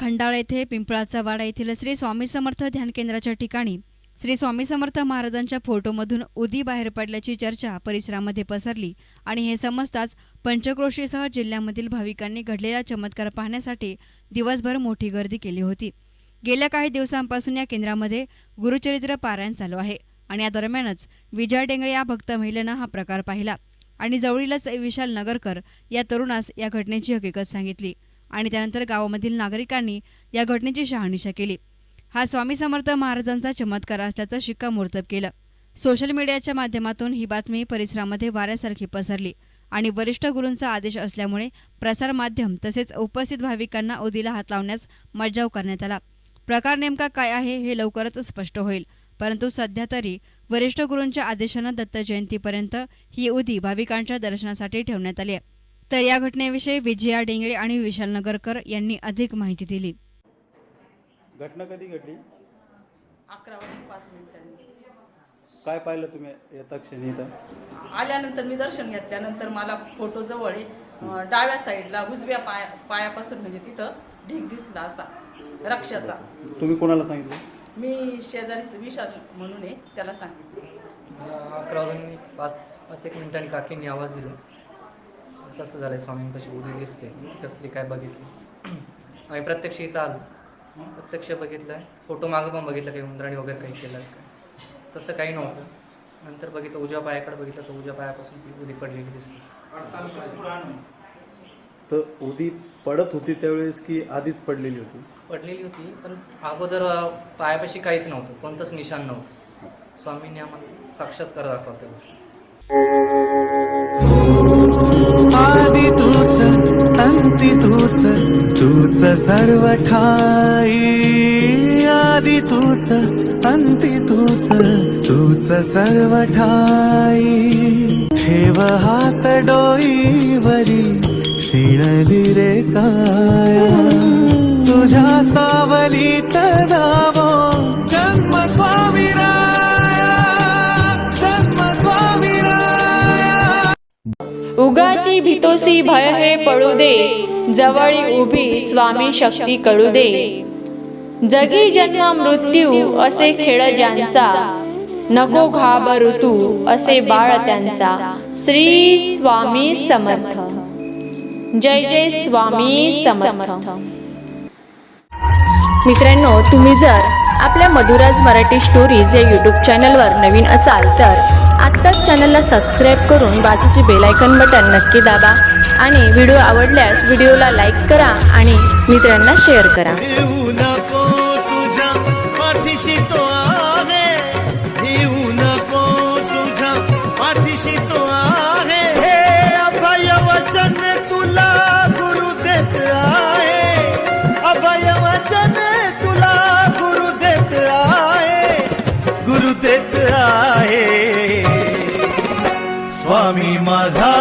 खंडाळा येथे पिंपळाचा वाडा येथील श्री स्वामी समर्थ ध्यान केंद्राच्या ठिकाणी श्री स्वामी समर्थ महाराजांच्या फोटोमधून उदी बाहेर पडल्याची चर्चा परिसरामध्ये पसरली आणि हे समजताच पंचक्रोशीसह जिल्ह्यामधील भाविकांनी घडलेला चमत्कार पाहण्यासाठी दिवसभर मोठी गर्दी केली होती. गेल्या काही दिवसांपासून या केंद्रामध्ये गुरुचरित्र पारायण चालू आहे आणि या दरम्यानच विजय डेंगळे या भक्त महिलेनं हा प्रकार पाहिला आणि जवळीलच विशाल नगरकर या तरुणास या घटनेची हकीकत सांगितली. आणि त्यानंतर गावामधील नागरिकांनी या घटनेची शहानिशा केली. हा स्वामी समर्थ महाराजांचा चमत्कार असल्याचं शिक्कामोर्तब केलं. सोशल मीडियाच्या माध्यमातून ही बातमी परिसरामध्ये वाऱ्यासारखी पसरली आणि वरिष्ठ गुरूंचा आदेश असल्यामुळे प्रसारमाध्यम तसेच उपस्थित भाविकांना उदीला हात लावण्यास मज्जाव करण्यात आला. प्रकार नेमका काय आहे हे लवकरच स्पष्ट होईल परंतु सध्या तरी वरिष्ठ गुरूंच्या आदेशानं दत्त जयंतीपर्यंत ही उदी भाविकांच्या दर्शनासाठी ठेवण्यात आली आहे. तर या घटनेविषयी विजया डेंगळे आणि विशाल नगरकर यांनी अधिक माहिती दिली. घटना कधी घडली? अकरा वाजून पाच मिनिटांनी. काय पाहिलं तुम्ही येता क्षणी इथं? आल्यानंतर मी दर्शन घेतल्यानंतर मला फोटो जवळ आहे. अं, डाव्या साईडला उजव्या पाया पायापासून म्हणजे तिथं ढीग दिसला असा रक्षाचा. तुम्ही कोणाला सांगितलं? मी शेजारीच विशाल म्हणून आहे त्याला सांगितलं. अकरा वाजून पाच पाच एक मिनिटांनी काकींनी आवाज दिला. असं असं झालं स्वामी? कशी उदी दिसते? कसली काय बघितली? आम्ही प्रत्यक्ष इथं आलो. प्रत्यक्ष बघितलं. आहे फोटो मागं पण बघितलं काही उंदराणी वगैरे काही केलं काय तसं काही नव्हतं. नंतर बघितलं उजव्या पायाकडे बघितलं तर उजव्या पायापासून ती उदी पडलेली दिसली. तर उदी पडत होती त्यावेळेस की आधीच पडलेली होती? पडलेली होती पण अगोदर पायापाशी काहीच नव्हतं. कोणतंच निशाण नव्हतं. स्वामींनी आम्हाला साक्षात्कार दाखवला त्या अंति तूच तूच सर्व ठाई आदि तूच अंती तूच तूच सर्व ठाई. ठेव हात डोईवरी शिणली रे काय. तुझ्या सावलीत जावो उगाची भीतोसी भय हे पडू दे जवळी उभी स्वामी शक्ती कळू दे. जगी जन्म मृत्यू असे खेळ ज्यांचा नको घाबरू तू असे बाळ त्यांचा. श्री स्वामी समर्थ. जय जय स्वामी समर्थ. मित्रांनो तुम्ही जर आपल्या मधुराज मराठी स्टोरीज या यूट्यूब चॅनलवर नवीन असाल तर आत्ताच चॅनलला सबस्क्राईब करून बाजूचे बेलायकन बटन नक्की दाबा आणि व्हिडिओ आवडल्यास व्हिडिओला लाईक करा आणि मित्रांना शेअर करा. स्वामी